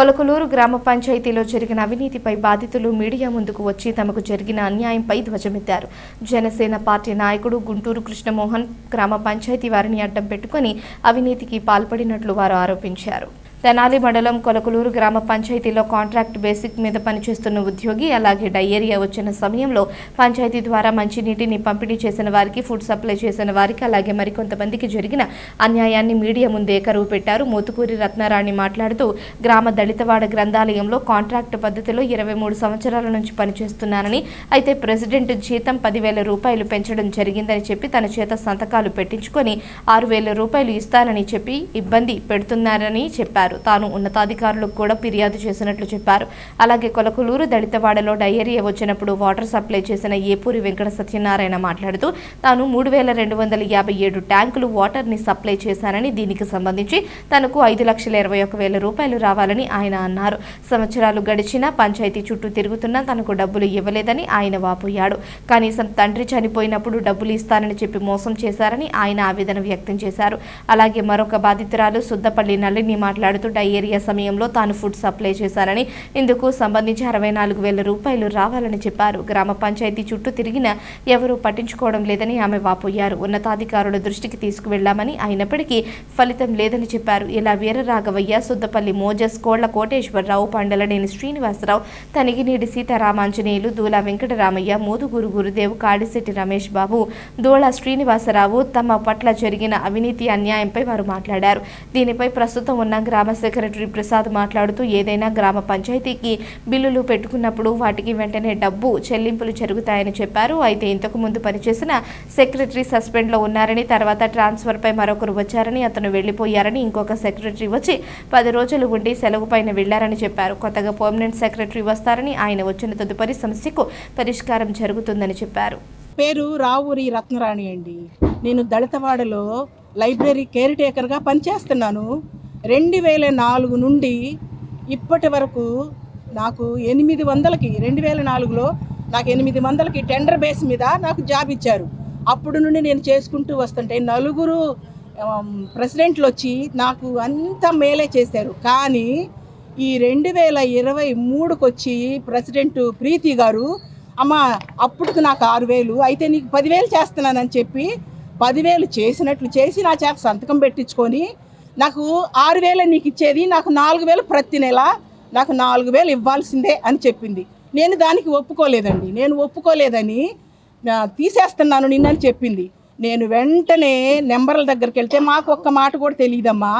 కొలకలూరు గ్రామ పంచాయతీలో జరిగిన అవినీతిపై బాధితులు మీడియా ముందుకు వచ్చి తమకు జరిగిన అన్యాయంపై ధ్వజమెత్తారు. జనసేన పార్టీ నాయకుడు గుంటూరు కృష్ణమోహన్ గ్రామ పంచాయతీ వారిని అడ్డం పెట్టుకుని అవినీతికి పాల్పడినట్లు వారు ఆరోపించారు. తెనాలి మండలం కొలకలూరు గ్రామ పంచాయతీలో కాంట్రాక్ట్ బేసిక్ మీద పనిచేస్తున్న ఉద్యోగి అలాగే డయేరియా వచ్చిన సమయంలో పంచాయతీ ద్వారా మంచినీటిని పంపిణీ చేసిన వారికి ఫుడ్ సప్లై చేసిన వారికి అలాగే మరికొంతమందికి జరిగిన అన్యాయాన్ని మీడియా ముందే కరువు పెట్టారు. మోతుకూరి రత్నారాణి మాట్లాడుతూ గ్రామ దళితవాడ గ్రంథాలయంలో కాంట్రాక్ట్ పద్ధతిలో ఇరవై మూడు సంవత్సరాల నుంచి పనిచేస్తున్నానని అయితే ప్రెసిడెంట్ జీతం పదివేల రూపాయలు పెంచడం జరిగిందని చెప్పి తన చేత సంతకాలు పెట్టించుకొని ఆరు వేల రూపాయలు ఇస్తానని చెప్పి ఇబ్బంది పెడుతున్నారని చెప్పారు. తాను ఉన్నతాధికారులకు కూడా ఫిర్యాదు చేసినట్లు చెప్పారు. అలాగే కొలకలూరు దళితవాడలో డయేరియా వచ్చినప్పుడు వాటర్ సప్లై చేసిన ఏపూరి వెంకట సత్యనారాయణ మాట్లాడుతూ తాను మూడు వేల రెండు వందల యాభై ఏడు ట్యాంకులు వాటర్ని సప్లై చేశానని దీనికి సంబంధించి తనకు ఐదు లక్షల ఇరవై ఒక వేల రూపాయలు రావాలని ఆయన అన్నారు. సంవత్సరాలు గడిచినా పంచాయతీ చుట్టూ తిరుగుతున్నా తనకు డబ్బులు ఇవ్వలేదని ఆయన వాపోయాడు. కనీసం తండ్రి చనిపోయినప్పుడు డబ్బులు ఇస్తానని చెప్పి మోసం చేశారని ఆయన ఆవేదన వ్యక్తం చేశారు. అలాగే మరొక బాధితురాలు సుద్దపల్లి నల్లిని మాట్లాడుతూ డయేరియా సమయంలో తాను ఫుడ్ సప్లై చేశారని ఇందుకు సంబంధించి అరవై నాలుగు వేల రూపాయలు రావాలని చెప్పారు. గ్రామ పంచాయతీ చుట్టూ తిరిగినా ఎవరూ పట్టించుకోవడం లేదని ఆమె వాపోయారు. ఉన్నతాధికారుల దృష్టికి తీసుకువెళ్ళామని అయినప్పటికీ ఫలితం లేదని చెప్పారు. ఇలా వీరరాఘవయ్య సుద్దపల్లి మోజస్ కోళ్ళ కోటేశ్వరరావు పండలనేని శ్రీనివాసరావు తనిగినేడి సీతారామాంజనేయులు దూల వెంకటరామయ్య మోదుగురు గురుదేవ్ కాడిశెట్టి రమేష్ బాబు దూళ శ్రీనివాసరావు తమ పట్ల జరిగిన అవినీతి అన్యాయంపై వారు మాట్లాడారు. దీనిపై ప్రస్తుతం ఉన్న గ్రామ సెక్రటరీ ప్రసాద్ మాట్లాడుతూ ఏదైనా గ్రామ పంచాయతీకి బిల్లులు పెట్టుకున్నప్పుడు వాటికి వెంటనే డబ్బు చెల్లింపులు జరుగుతాయని చెప్పారు. అయితే ఇంతకు ముందు పనిచేసిన సెక్రటరీ సస్పెండ్లో ఉన్నారని తర్వాత ట్రాన్స్ఫర్పై మరొకరు వచ్చారని అతను వెళ్ళిపోయారని ఇంకొక సెక్రటరీ వచ్చి పది రోజులు ఉండి సెలవు పైన వెళ్ళారని చెప్పారు. కొత్తగా పర్మనెంట్ సెక్రటరీ వస్తారని ఆయన వచ్చిన తదుపరి సమస్యకు పరిష్కారం జరుగుతుందని చెప్పారు. పేరు రావూరి రత్నరాణి అండి. నేను దళితవాడలో లైబ్రరీ కేర్ టేకర్గా పనిచేస్తున్నాను. రెండు వేల నాలుగు నుండి ఇప్పటి వరకు నాకు ఎనిమిది వందలకి రెండు వేల నాలుగులో నాకు ఎనిమిది వందలకి టెండర్ బేస్ మీద నాకు జాబ్ ఇచ్చారు. అప్పుడు నుండి నేను చేసుకుంటూ వస్తుంటే నలుగురు ప్రెసిడెంట్లు వచ్చి నాకు అంత మేలే చేశారు. కానీ ఈ రెండు వేల ఇరవై మూడుకి వచ్చి ప్రెసిడెంట్ ప్రీతి గారు అమ్మ అప్పుడుకు నాకు ఆరు వేలు అయితే నీకు పదివేలు చేస్తున్నానని చెప్పి పదివేలు చేసినట్లు చేసి నా చేత సంతకం పెట్టించుకొని నాకు ఆరు వేలు నీకు ఇచ్చేది నాకు నాలుగు వేలు ప్రతి నెల నాకు నాలుగు వేలు ఇవ్వాల్సిందే అని చెప్పింది. నేను దానికి ఒప్పుకోలేదండి. నేను ఒప్పుకోలేదని తీసేస్తున్నాను నిన్నని చెప్పింది. నేను వెంటనే నెంబర్ల దగ్గరికి వెళ్తే మాకు ఒక్క మాట కూడా తెలియదమ్మా.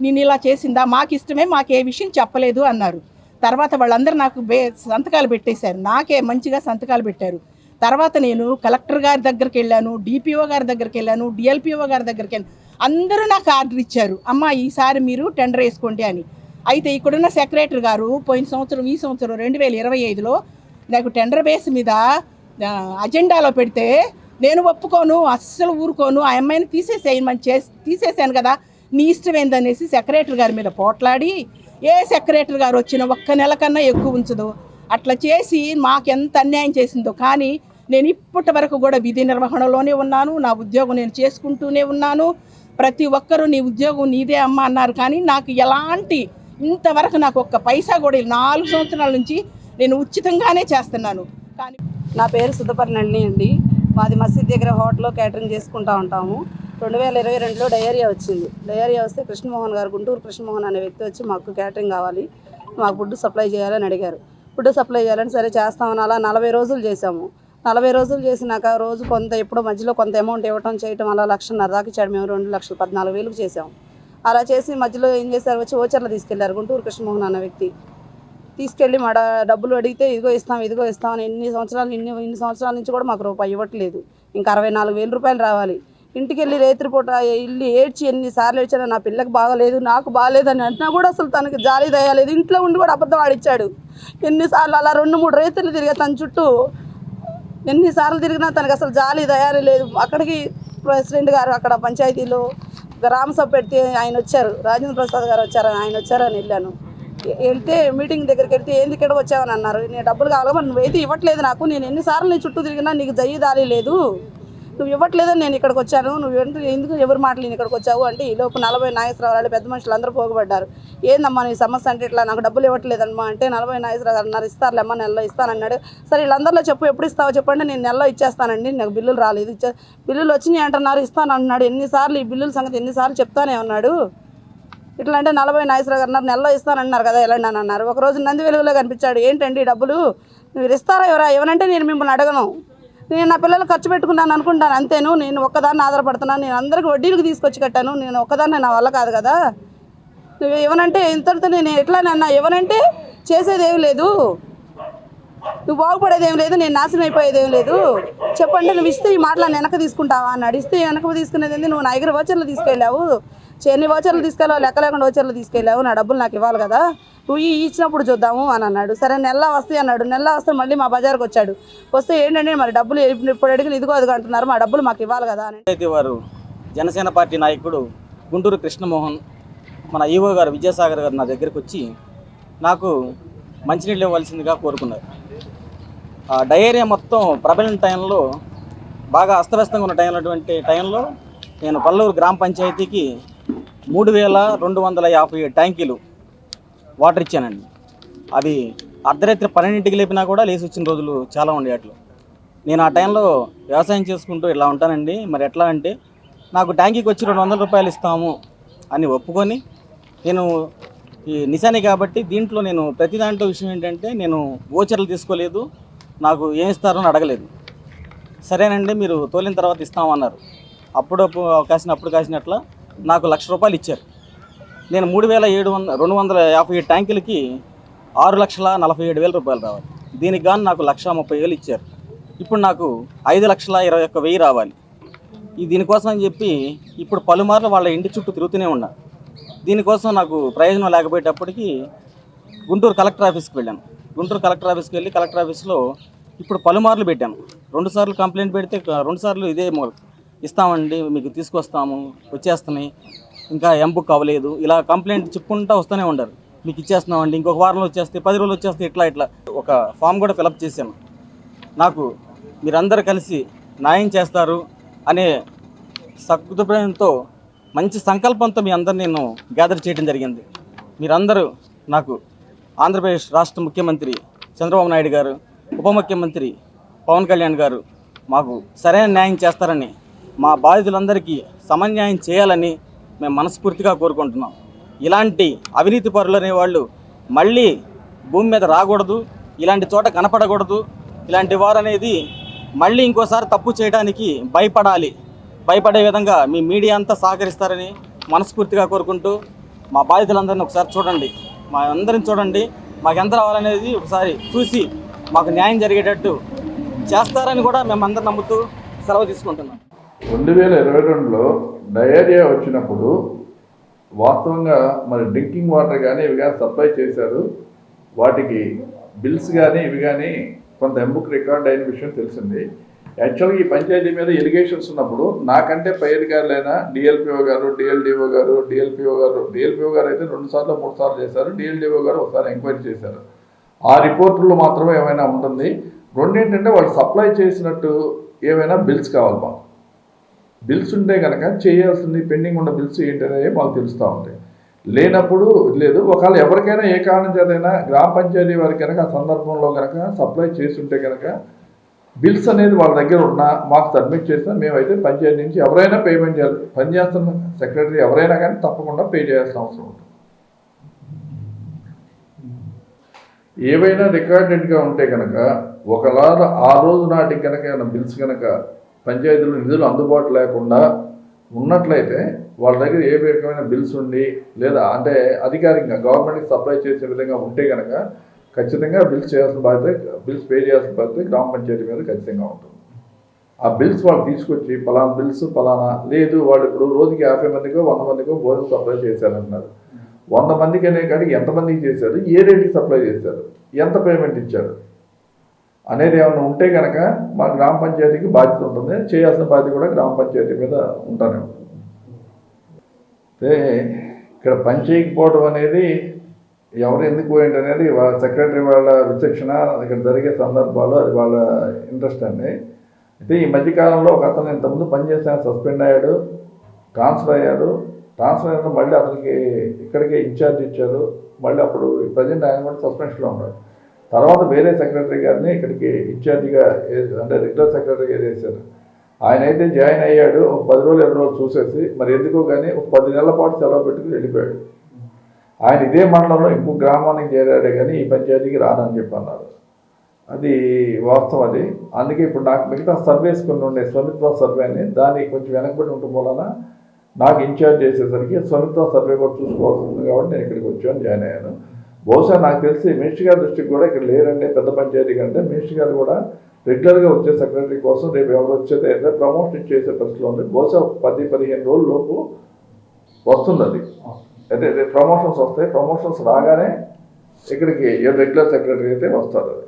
నేను ఇలా చేసిందా? మాకు ఇష్టమే మాకు ఏ విషయం చెప్పలేదు అన్నారు. తర్వాత వాళ్ళందరూ నాకు బే సంతకాలు పెట్టేశారు. నాకే మంచిగా సంతకాలు పెట్టారు. తర్వాత నేను కలెక్టర్ గారి దగ్గరికి వెళ్ళాను డిపిఓ గారి దగ్గరికి వెళ్ళాను డిఎల్పిఓ గారి దగ్గరికి వెళ్ళాను. అందరూ నాకు ఆర్డర్ ఇచ్చారు. అమ్మ ఈసారి మీరు టెండర్ వేసుకోండి అని. అయితే ఇక్కడున్న సెక్రటరీ గారు పోయిన సంవత్సరం ఈ సంవత్సరం రెండు వేల ఇరవై ఐదులో నాకు టెండర్ బేస్ మీద అజెండాలో పెడితే నేను ఒప్పుకోను అస్సలు ఊరుకోను ఆ అమ్మాయిని తీసేసేయమని చేసి తీసేసాను కదా నీ ఇష్టం ఏందనేసి సెక్రటరీ గారి మీద పోట్లాడి ఏ సెక్రటరీ గారు వచ్చిన ఒక్క నెల కన్నా ఎక్కువ ఉంచదు. అట్లా చేసి మాకెంత అన్యాయం చేసిందో కానీ నేను ఇప్పటి వరకు కూడా విధి నిర్వహణలోనే ఉన్నాను నా ఉద్యోగం నేను చేసుకుంటూనే ఉన్నాను ప్రతి ఒక్కరూ నీ ఉద్యోగం నీదే అమ్మ అన్నారు. కానీ నాకు ఎలాంటి ఇంతవరకు నాకు ఒక్క పైసా కూడా నాలుగు సంవత్సరాల నుంచి నేను ఉచితంగానే చేస్తున్నాను. కానీ నా పేరు సుద్దపల్లి అండి. మాది మసీద్ దగ్గర హోటల్లో క్యాటరింగ్ చేసుకుంటా ఉంటాము. రెండు వేల ఇరవై రెండులో డయేరియా వచ్చింది. డయేరియా వస్తే కృష్ణమోహన్ గారు గుంటూరు కృష్ణమోహన్ అనే వ్యక్తి వచ్చి మాకు క్యాటరింగ్ కావాలి. మాకు ఫుడ్ సప్లై చేయాలని అడిగారు. ఫుడ్ సప్లై చేయాలని సరే చేస్తామని అలా నలభై రోజులు చేశాము. నలభై రోజులు చేసినాక రోజు కొంత ఎప్పుడో మధ్యలో కొంత అమౌంట్ ఇవ్వటం చేయటం అలా లక్షన్నర దాకా ఇచ్చాడు. మేము రెండు లక్షలు పద్నాలుగు వేలకు చేసాం అలా చేసి మధ్యలో ఏం చేశారు? వచ్చి ఓచర్లు తీసుకెళ్ళారు. గుంటూరు కృష్ణమోహన్ అన్న వ్యక్తి. తీసుకెళ్ళి మా డబ్బులు అడిగితే ఇదిగో ఇస్తాం ఇదిగో ఇస్తాం అని ఎన్ని సంవత్సరాలు ఇన్ని ఇన్ని సంవత్సరాల నుంచి కూడా మాకు రూపాయి ఇవ్వట్లేదు. ఇంకా అరవై నాలుగు వేల రూపాయలు రావాలి. ఇంటికి వెళ్ళి రేత్రిపూట ఇల్లు ఏడ్చి ఎన్నిసార్లు ఏడ్చాను నా పిల్లకి బాగలేదు నాకు బాగాలేదని అంటున్నా కూడా అసలు తనకి జాలి దయాలేదు ఇంట్లో ఉండి కూడా అబద్ధం ఆడిచ్చాడు. ఎన్నిసార్లు అలా రెండు మూడు రైతులు తిరిగా తన చుట్టూ ఎన్నిసార్లు తిరిగినా తనకు అసలు జాలి తయారు లేదు. అక్కడికి ప్రెసిడెంట్ గారు అక్కడ పంచాయతీలో గ్రామ సభ పెడితే ఆయన వచ్చారు. రాజేంద్ర ప్రసాద్ గారు వచ్చారు ఆయన వచ్చారని వెళ్ళాను. వెళ్తే మీటింగ్ దగ్గరికి వెళ్తే ఏంది ఇక్కడ వచ్చావని అన్నారు. నేను డబ్బులు కావాలి? మరి నువ్వైతే ఇవ్వట్లేదు నాకు. నేను ఎన్నిసార్లు నీ చుట్టూ తిరిగినా నీకు జయ్యి దారి లేదు. నువ్వు ఇవ్వట్లేదని నేను ఇక్కడికి వచ్చాను. నువ్వు ఎందుకు ఎందుకు ఎవరు మాటలు నేను ఇక్కడికి వచ్చావు అంటే ఈ లోపు నలభై నాగేశ్వరరావు పెద్ద మనుషులు అందరూ పోగబడ్డారు ఏందమ్మా నీ సమస్య అంటే ఇట్లా నాకు డబ్బులు ఇవ్వట్లేదమ్మా అంటే నలభై నాగేశ్వరరావు గారు అన్నారు ఇస్తారులేమ్మా నెలలో ఇస్తానన్నాడు. సరే వీళ్ళందరిలో చెప్పు ఎప్పుడు ఇస్తావో చెప్పండి నేను నెలలో ఇచ్చేస్తానండి నాకు బిల్లులు రాలేదు ఇచ్చే బిల్లులు వచ్చినాయి అంటున్నారు ఇస్తాను అన్నాడు ఎన్నిసార్లు ఈ బిల్లుల సంగతి ఎన్నిసార్లు చెప్తానే ఉన్నాడు? ఇట్లా అంటే నలభై నాగేశ్వరరావు గారు అన్నారు నెలలో ఇస్తానన్నారు కదా వెళ్ళండి అని అన్నారు. ఒక రోజు నంది వెలుగులో కనిపించాడు ఏంటండి డబ్బులు? మీరు ఇస్తారా ఎవరా? ఎవరంటే నేను మిమ్మల్ని అడగను. నేను నా పిల్లలు ఖర్చు పెట్టుకున్నాను అనుకుంటాను అంతేను. నేను ఒక్కదాన్ని ఆధారపడుతున్నాను. నేను అందరికి వడ్డీలకు తీసుకొచ్చి కట్టాను. నేను ఒక్కదాన్ని నా వల్ల కాదు కదా. నువ్వు ఎవనంటే ఇంతటితో నేను ఎట్లా నన్న ఇవ్వనంటే చేసేది లేదు. నువ్వు బాగుపడేది లేదు నేను నాశనం అయిపోయేదేం లేదు. చెప్పండి నువ్వు ఇస్తే ఈ మాటలు వెనక తీసుకుంటావా? అని అడిస్తే వెనక తీసుకునేది నువ్వు నా దగ్గర ఓచర్లు తీసుకెళ్ళావు. ఎన్ని ఓచర్లు తీసుకెళ్ళావు? లెక్క లేకుండా ఓచర్లు తీసుకెళ్ళావు. నా డబ్బులు నాకు ఇవ్వాలి కదా. నువ్వు ఈ ఇచ్చినప్పుడు చూద్దాము అని అన్నాడు. సరే నెల వస్తాయి అన్నాడు. నెల వస్తే మళ్ళీ మా బజార్కి వచ్చాడు. వస్తే ఏంటంటే మరి డబ్బులు ఇప్పుడు అడిగిన ఇదిగో అదిగో అంటున్నారు. మా డబ్బులు మాకు ఇవ్వాలి కదా అని. వారు జనసేన పార్టీ నాయకుడు గుంటూరు కృష్ణమోహన్ మన ఈవో గారు విజయసాగర్ గారు నా దగ్గరికి వచ్చి నాకు మంచినీళ్ళు ఇవ్వాల్సిందిగా కోరుకున్నారు. ఆ డయేరియా మొత్తం ప్రబలిన టైంలో బాగా అస్తవ్యస్తంగా ఉన్న టైంలో టైంలో నేను పల్లూరు గ్రామ పంచాయతీకి మూడు వేల రెండు వందల యాభై ట్యాంకీలు వాటర్ ఇచ్చానండి. అవి అర్ధరాత్రి పన్నెండింటికి లేపినా కూడా లేచి వచ్చిన రోజులు చాలా ఉండే అట్లు నేను ఆ టైంలో వ్యవసాయం చేసుకుంటూ ఇలా ఉంటానండి. మరి ఎట్లా అంటే నాకు ట్యాంకీకి వచ్చి రెండు వందల రూపాయలు ఇస్తాము అని ఒప్పుకొని నేను ఈ నిశాని కాబట్టి దీంట్లో నేను ప్రతి దాంట్లో విషయం ఏంటంటే నేను ఓచర్లు తీసుకోలేదు నాకు ఏం ఇస్తారో అని అడగలేదు. సరేనండి మీరు తోలిన తర్వాత ఇస్తామన్నారు. అప్పుడప్పుడు కాసిన అప్పుడు కాసినట్ల నాకు లక్ష రూపాయలు ఇచ్చారు. నేను మూడు వేల ఏడు వంద రెండు వందల యాభై ఏడు ట్యాంకులకి ఆరు లక్షల నలభై ఏడు వేల రూపాయలు రావాలి. దీనికి గాను నాకు లక్ష ముప్పై వేలు ఇచ్చారు. ఇప్పుడు నాకు ఐదు లక్షల ఇరవై ఒక్క వెయ్యి రావాలి. ఈ దీనికోసం అని చెప్పి ఇప్పుడు పలుమార్లు వాళ్ళ ఇంటి చుట్టూ తిరుగుతూనే ఉన్నా. దీనికోసం నాకు ప్రయోజనం లేకపోయేటప్పటికి గుంటూరు కలెక్టర్ ఆఫీస్కి వెళ్ళాను. గుంటూరు కలెక్టర్ ఆఫీస్కి వెళ్ళి కలెక్టర్ ఆఫీస్లో ఇప్పుడు పలుమార్లు పెట్టాను. రెండు సార్లు కంప్లైంట్ పెడితే రెండు సార్లు ఇదే ఇస్తామండి మీకు తీసుకొస్తాము వచ్చేస్తున్నాయి. ఇంకా ఎంపుక్ అవ్వలేదు. ఇలా కంప్లైంట్ చెప్పుకుంటూ వస్తూనే ఉండరు. మీకు ఇచ్చేస్తున్నామండి ఇంకొక వారంలో వచ్చేస్తే పది రోజులు వచ్చేస్తే ఇట్లా ఇట్లా. ఒక ఫామ్ కూడా ఫిలప్ చేశాను. నాకు మీరందరూ కలిసి న్యాయం చేస్తారు అనే సకృతప్రయంతో మంచి సంకల్పంతో మీ అందరిని నేను గ్యాదర్ చేయడం జరిగింది. మీరందరూ నాకు ఆంధ్రప్రదేశ్ రాష్ట్ర ముఖ్యమంత్రి చంద్రబాబు నాయుడు గారు ఉప ముఖ్యమంత్రి పవన్ కళ్యాణ్ గారు మాకు సరైన న్యాయం చేస్తారని మా బాధితులందరికీ సమన్యాయం చేయాలని మేము మనస్ఫూర్తిగా కోరుకుంటున్నాం. ఇలాంటి అవినీతి పరులు అనేవాళ్ళు మళ్ళీ భూమి మీద రాకూడదు ఇలాంటి చోట కనపడకూడదు ఇలాంటి వారు అనేది మళ్ళీ ఇంకోసారి తప్పు చేయడానికి భయపడాలి. భయపడే విధంగా మీ మీడియా అంతా సహకరిస్తారని మనస్ఫూర్తిగా కోరుకుంటూ మా బాధితులందరినీ ఒకసారి చూడండి. మా అందరిని చూడండి. మాకు ఎంత రావాలనేది ఒకసారి చూసి మాకు న్యాయం జరిగేటట్టు చేస్తారని కూడా మేము నమ్ముతూ సెలవు తీసుకుంటున్నాం. రెండు వేల ఇరవై రెండులో డయేరియా వచ్చినప్పుడు వాస్తవంగా మరి డ్రింకింగ్ వాటర్ కానీ ఇవి కానీ సప్లై చేశారు. వాటికి బిల్స్ కానీ ఇవి కానీ కొంత ఎంబుక్ రికార్డ్ అయిన విషయం తెలిసింది. యాక్చువల్గా ఈ పంచాయతీ మీద ఎలిగేషన్స్ ఉన్నప్పుడు నాకంటే పై అధికారులైన DLPO garu DLDO garu DLPO garu DLPO garu అయితే రెండు సార్లు మూడు సార్లు చేశారు. డిఎల్డిఓ గారు ఒకసారి ఎంక్వైరీ చేశారు. ఆ రిపోర్టుల్లో మాత్రమే ఏమైనా ఉంటుంది? రెండేంటంటే వాళ్ళు సప్లై చేసినట్టు ఏమైనా బిల్స్ కావాలి మాకు. బిల్స్ ఉంటే కనుక చేయాల్సింది పెండింగ్ ఉన్న బిల్స్ ఏంటనేవి మాకు తెలుస్తూ ఉంటాయి లేనప్పుడు లేదు ఒకవేళ ఎవరికైనా ఏ కారణం చేతైనా గ్రామ పంచాయతీ వారికి కనుక ఆ సందర్భంలో కనుక సప్లై చేసి ఉంటే కనుక బిల్స్ అనేది వాళ్ళ దగ్గర ఉన్నా మాకు సబ్మిట్ చేసినా మేమైతే పంచాయతీ నుంచి ఎవరైనా పేమెంట్ చేయాలి. పనిచేస్తున్న సెక్రటరీ ఎవరైనా కానీ తప్పకుండా పే చేయాల్సిన అవసరం ఉంటుంది. ఏవైనా రికార్డెడ్గా ఉంటే కనుక ఒకవేళ ఆ రోజు నాటికి కనుక బిల్స్ కనుక పంచాయతీలో నిధులు అందుబాటు లేకుండా ఉన్నట్లయితే వాళ్ళ దగ్గర ఏ రకమైన బిల్స్ ఉండి లేదా అంటే అధికారికంగా గవర్నమెంట్కి సప్లై చేసే విధంగా ఉంటే కనుక ఖచ్చితంగా బిల్స్ చేయాల్సిన బాధ్యత బిల్స్ పే చేయాల్సిన బాధ్యత గ్రామ పంచాయతీ మీద ఖచ్చితంగా ఉంటుంది. ఆ బిల్స్ వాళ్ళు తీసుకొచ్చి పలానా బిల్స్ పలానా లేదు వాళ్ళు ఇప్పుడు రోజుకి యాభై మందికో వంద మందికో భోజనం సప్లై చేశారంటున్నారు. వంద మందికి అనే కానీ ఎంతమందికి చేశారు ఏ రేటుకి సప్లై చేశారు ఎంత పేమెంట్ ఇచ్చారు? అనేది ఏమైనా ఉంటే కనుక మా గ్రామ పంచాయతీకి బాధ్యత ఉంటుంది. చేయాల్సిన బాధ్యత కూడా గ్రామ పంచాయతీ మీద ఉంటానే ఉంటుంది అయితే ఇక్కడ పని చేయకపోవడం అనేది ఎవరు ఎందుకు పోయింది అనేది వాళ్ళ సెక్రటరీ వాళ్ళ విచక్షణ ఇక్కడ జరిగే సందర్భాలు అది వాళ్ళ ఇంట్రెస్ట్ అండి. అయితే ఈ మధ్యకాలంలో ఒక అతను ఇంతకుముందు పనిచేసిన సస్పెండ్ అయ్యాడు ట్రాన్స్ఫర్ అయ్యాడు. ట్రాన్స్ఫర్ అయిన మళ్ళీ అతనికి ఇక్కడికే ఇన్ఛార్జ్ ఇచ్చారు. మళ్ళీ అప్పుడు ప్రజెంట్ ఆయన కూడా సస్పెన్షన్లో ఉన్నాడు తర్వాత వేరే సెక్రటరీ గారిని ఇక్కడికి ఇన్ఛార్జిగా అంటే రెగ్యులర్ సెక్రటరీగా చేశారు. ఆయన అయితే జాయిన్ అయ్యాడు ఒక పది రోజులు ఇరవై రోజులు చూసేసి మరి ఎందుకో కానీ ఒక పది నెలల పాటు సెలవు పెట్టుకుని వెళ్ళిపోయాడు. ఆయన ఇదే మండలంలో ఇంకో గ్రామానికి చేరాడే కానీ ఈ పంచాయతీకి రానని చెప్పి అన్నారు అది వాస్తవం అది. అందుకే ఇప్పుడు నాకు మిగతా సర్వేస్ కొన్ని ఉండే స్వమిత్వ సర్వే అని. దాన్ని కొంచెం వెనకబడి ఉండటం వలన నాకు ఇన్ఛార్జ్ చేసేసరికి స్వమిత్వ సర్వే కూడా చూసుకోవాల్సి ఉంది కాబట్టి నేను ఇక్కడికి వచ్చాను జాయిన్ అయ్యాను. బహుశా నాకు తెలిసి మినిస్టర్ గారి దృష్టికి కూడా ఇక్కడ లేరండి పెద్ద పంచాయతీ కంటే. మినిస్టర్ గారు కూడా రెగ్యులర్గా వచ్చే సెక్రటరీ కోసం రేపు ఎవరు వచ్చేది అయితే ప్రమోషన్ చేసే పరిస్థితిలో ఉంది. బహుశా పది పదిహేను రోజుల లోపు వస్తుంది అది ప్రమోషన్స్ వస్తాయి. ప్రమోషన్స్ రాగానే ఇక్కడికి రెగ్యులర్ సెక్రటరీ అయితే వస్తారు అది